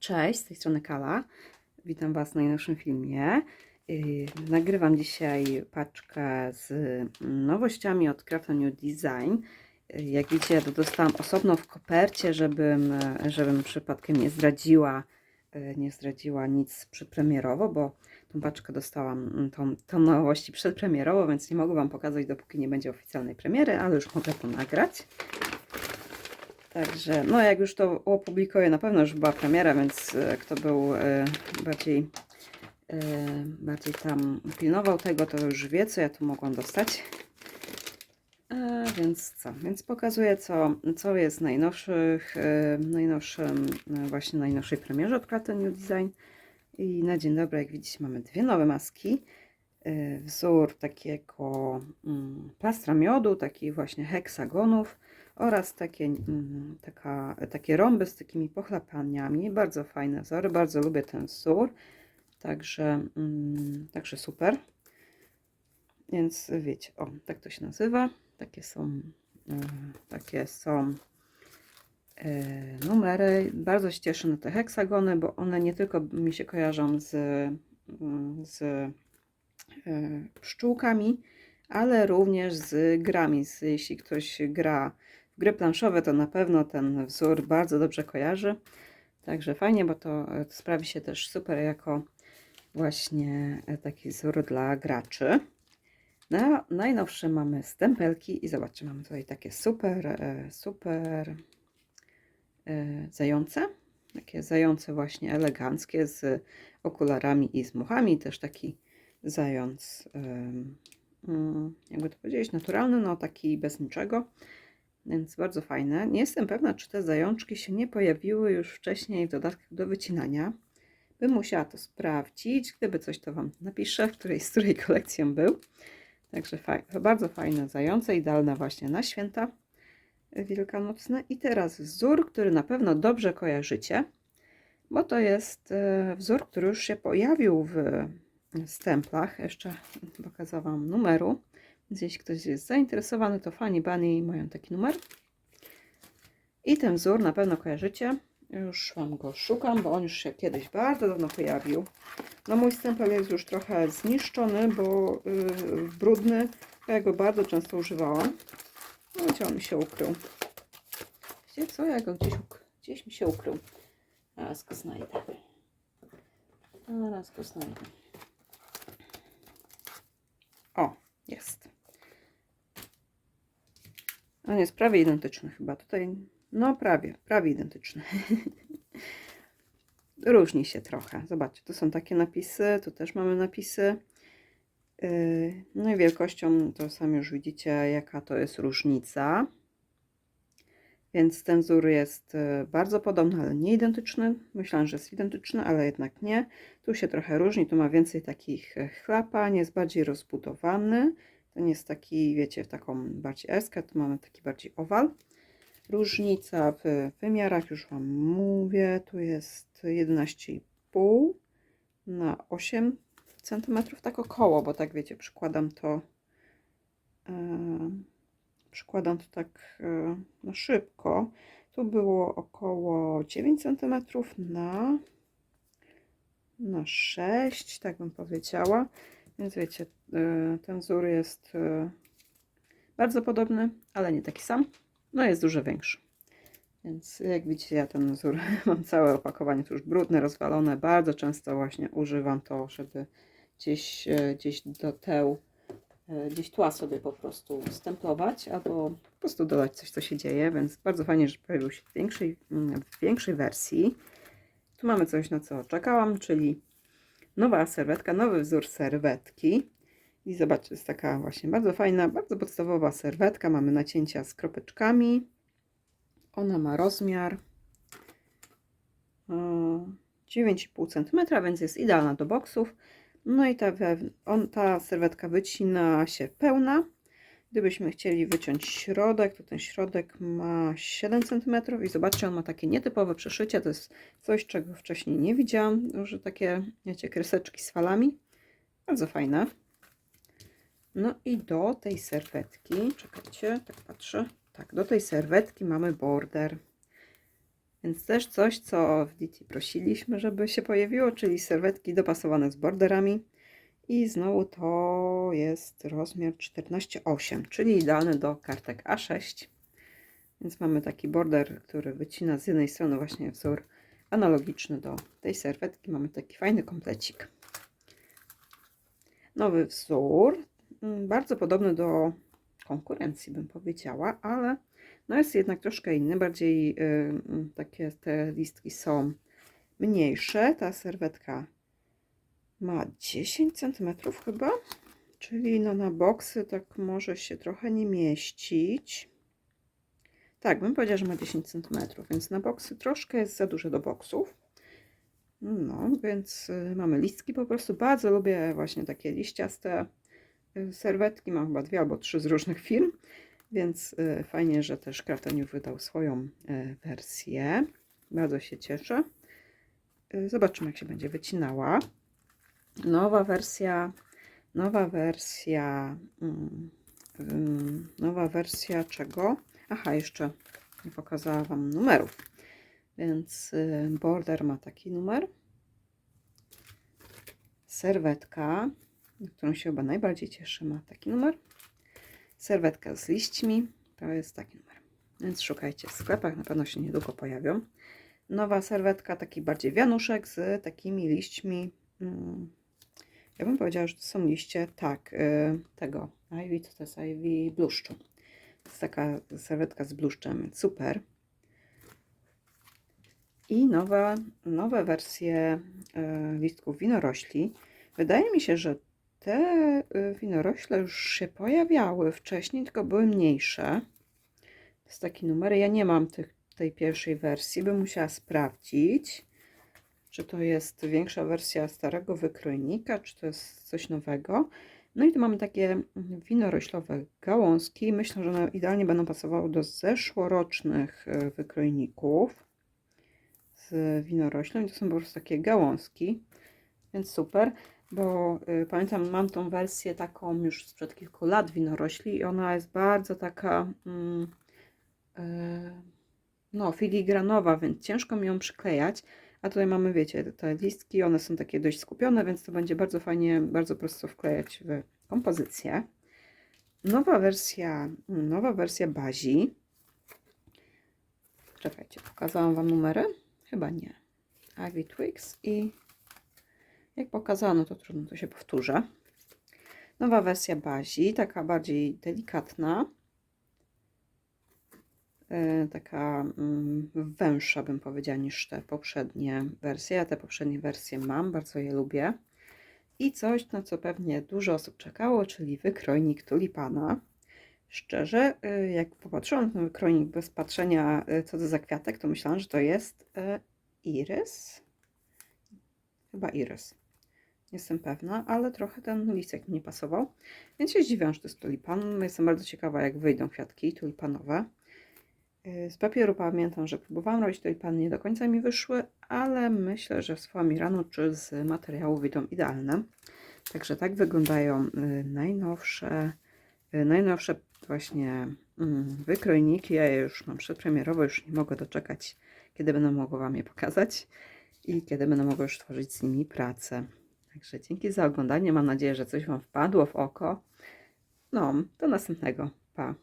Cześć, z tej strony Kala. Witam Was w najnowszym filmie. Yy, Nagrywam dzisiaj paczkę z nowościami od Craft New Design. Yy, Jak widzicie, ja to dostałam osobno w kopercie, żebym, e, żebym przypadkiem nie zdradziła, e, nie zdradziła nic przedpremierowo, bo tą paczkę dostałam, mm, tą, tą nowości przedpremierowo, więc nie mogę Wam pokazać, dopóki nie będzie oficjalnej premiery, ale już mogę to nagrać. Także, no jak już to opublikuję, na pewno już była premiera, więc e, kto był e, bardziej, e, bardziej tam pilnował tego, to już wie, co ja tu mogłam dostać. Więc co? Więc pokazuję, co, co jest najnowszych, najnowszym, właśnie najnowszej premierze od Craft New Design. I na dzień dobry, jak widzicie, mamy dwie nowe maski. Wzór takiego mm, plastra miodu, takich właśnie heksagonów oraz takie, mm, taka, takie rąby z takimi pochlapaniami. Bardzo fajne wzory, bardzo lubię ten wzór. Także, mm, także super. Więc wiecie, o, tak to się nazywa. Takie są, e, takie są e, numery. Bardzo się cieszę na te heksagony, bo one nie tylko mi się kojarzą z, mm, z e, pszczółkami, ale również z grami. Jeśli ktoś gra gry planszowe, to na pewno ten wzór bardzo dobrze kojarzy. Także fajnie, bo to e, sprawi się też super jako właśnie e, taki wzór dla graczy. Na najnowsze mamy stempelki i zobaczcie, mamy tutaj takie super, e, super zające. Takie zające właśnie eleganckie z okularami i z muchami. Też taki zając, mm, jakby to powiedzieć, naturalny, no taki bez niczego. Więc bardzo fajne. Nie jestem pewna, czy te zajączki się nie pojawiły już wcześniej w dodatkach do wycinania. Bym musiała to sprawdzić. Gdyby coś, to Wam napiszę, w której, z której kolekcji on był. Także faj, bardzo fajne zające, idealne właśnie na święta wielkanocne. I teraz wzór, który na pewno dobrze kojarzycie, bo to jest e, wzór, który już się pojawił w stemplach. Jeszcze pokazałam numeru. Jeśli ktoś jest zainteresowany, to Fanny Bunny mają taki numer. I ten wzór na pewno kojarzycie. Już Wam go szukam, bo on już się kiedyś bardzo dawno pojawił. No mój stempel jest już trochę zniszczony, bo yy, brudny. Ja go bardzo często używałam. No gdzie on mi się ukrył? Wiecie co? Ja go gdzieś, gdzieś mi się ukrył. Zaraz go znajdę. Zaraz go znajdę. O, jest. On jest prawie identyczny chyba. Tutaj, no prawie, prawie identyczny. Różni się trochę. Zobaczcie, tu są takie napisy, tu też mamy napisy. Yy, No i wielkością to sami już widzicie, jaka to jest różnica. Więc ten wzór jest yy, bardzo podobny, ale nie identyczny. Myślałam, że jest identyczny, ale jednak nie. Tu się trochę różni, tu ma więcej takich e, chlapań, jest bardziej rozbudowany. Ten jest taki, wiecie, w taką bardziej eskę, tu mamy taki bardziej owal. Różnica w wymiarach, już Wam mówię, tu jest 11,5 na 8 cm, tak około, bo tak wiecie, przykładam to e, przykładam to tak e, na szybko. Tu było około 9 cm na, na 6, tak bym powiedziała. Więc wiecie, ten wzór jest e, bardzo podobny, ale nie taki sam. No jest dużo większy. Więc jak widzicie, ja ten wzór mam całe opakowanie, to już brudne, rozwalone. Bardzo często właśnie używam to, żeby gdzieś, e, gdzieś do teł, e, gdzieś tła sobie po prostu stemplować, albo po prostu dodać coś, co się dzieje. Więc bardzo fajnie, że pojawił się w większej, w większej wersji. Tu mamy coś, na co czekałam, czyli nowa serwetka, nowy wzór serwetki. I zobaczcie, jest taka właśnie bardzo fajna, bardzo podstawowa serwetka. Mamy nacięcia z kropeczkami. Ona ma rozmiar e, 9,5 cm, więc jest idealna do boksów. No i ta, on, ta serwetka wycina się pełna. Gdybyśmy chcieli wyciąć środek, to ten środek ma 7 cm i zobaczcie, on ma takie nietypowe przeszycie. To jest coś, czego wcześniej nie widziałam, że takie, wiecie, kreseczki z falami. Bardzo fajne. No i do tej serwetki, czekajcie, tak patrzę, tak, do tej serwetki mamy border. Więc też coś, co w Diti prosiliśmy, żeby się pojawiło, czyli serwetki dopasowane z borderami. I znowu to jest rozmiar 14,8, czyli idealny do kartek A6. Więc mamy taki border, który wycina z jednej strony właśnie wzór analogiczny do tej serwetki. Mamy taki fajny komplecik. Nowy wzór, bardzo podobny do konkurencji bym powiedziała, ale no jest jednak troszkę inny, bardziej y, y, takie te listki są mniejsze. Ta serwetka ma 10 cm chyba, czyli no na boksy tak może się trochę nie mieścić. Tak, bym powiedziała, że ma 10 cm, więc na boksy troszkę jest za duże do boksów. No, więc y, mamy listki po prostu. Bardzo lubię właśnie takie liściaste serwetki. Mam chyba dwie albo trzy z różnych firm, więc y, fajnie, że też Kraftoniu wydał swoją y, wersję. Bardzo się cieszę. Y, Zobaczymy, jak się będzie wycinała. Nowa wersja, nowa wersja, mm, nowa wersja czego? Aha, jeszcze nie pokazałam Wam numerów. Więc border ma taki numer. Serwetka, na którą się chyba najbardziej cieszę, ma taki numer. Serwetka z liśćmi, to jest taki numer. Więc szukajcie w sklepach, na pewno się niedługo pojawią. Nowa serwetka, taki bardziej wianuszek z takimi liśćmi. mm, Ja bym powiedziała, że to są liście, tak, y, tego, ivy, to, jest ivy bluszczu. To jest taka serwetka z bluszczem, super. I nowe, nowe wersje e, listków winorośli. Wydaje mi się, że te e, winorośle już się pojawiały wcześniej, tylko były mniejsze. To jest taki numer. Ja nie mam tych, tej pierwszej wersji, bym musiała sprawdzić, czy to jest większa wersja starego wykrojnika, czy to jest coś nowego. No i tu mamy takie mm, winoroślowe gałązki. Myślę, że one idealnie będą pasowały do zeszłorocznych e, wykrojników z winoroślą. I to są po prostu takie gałązki, więc super, bo y, pamiętam, mam tą wersję taką już sprzed kilku lat winorośli i ona jest bardzo taka mm, y, no filigranowa, więc ciężko mi ją przyklejać. A tutaj mamy, wiecie, te listki, one są takie dość skupione, więc to będzie bardzo fajnie, bardzo prosto wklejać w kompozycję. Nowa wersja, nowa wersja bazi. Czekajcie, pokazałam Wam numery? Chyba nie. Ivy Twigs i jak pokazano, to trudno, to się powtórzę. Nowa wersja bazi, taka bardziej delikatna. E, taka mm, węższa, bym powiedziała, niż te poprzednie wersje. Ja te poprzednie wersje mam, bardzo je lubię. I coś, na co pewnie dużo osób czekało, czyli wykrojnik tulipana. Szczerze, y, jak popatrzyłam na ten wykrojnik bez patrzenia, y, co to za kwiatek, to myślałam, że to jest irys. Chyba irys. Jestem pewna, ale trochę ten listek mi nie pasował. Więc się zdziwiam, że to jest tulipan. Jestem bardzo ciekawa, jak wyjdą kwiatki tulipanowe. Y, Z papieru pamiętam, że próbowałam robić tulipany, nie do końca mi wyszły, ale myślę, że z foamiranu czy z materiału wyjdą idealne. Także tak wyglądają y, najnowsze, y, najnowsze właśnie mm, wykrojniki. Ja je już mam przedpremierowo, już nie mogę doczekać, kiedy będę mogła Wam je pokazać i kiedy będę mogła już tworzyć z nimi pracę. Także dzięki za oglądanie. Mam nadzieję, że coś Wam wpadło w oko. No, do następnego. Pa.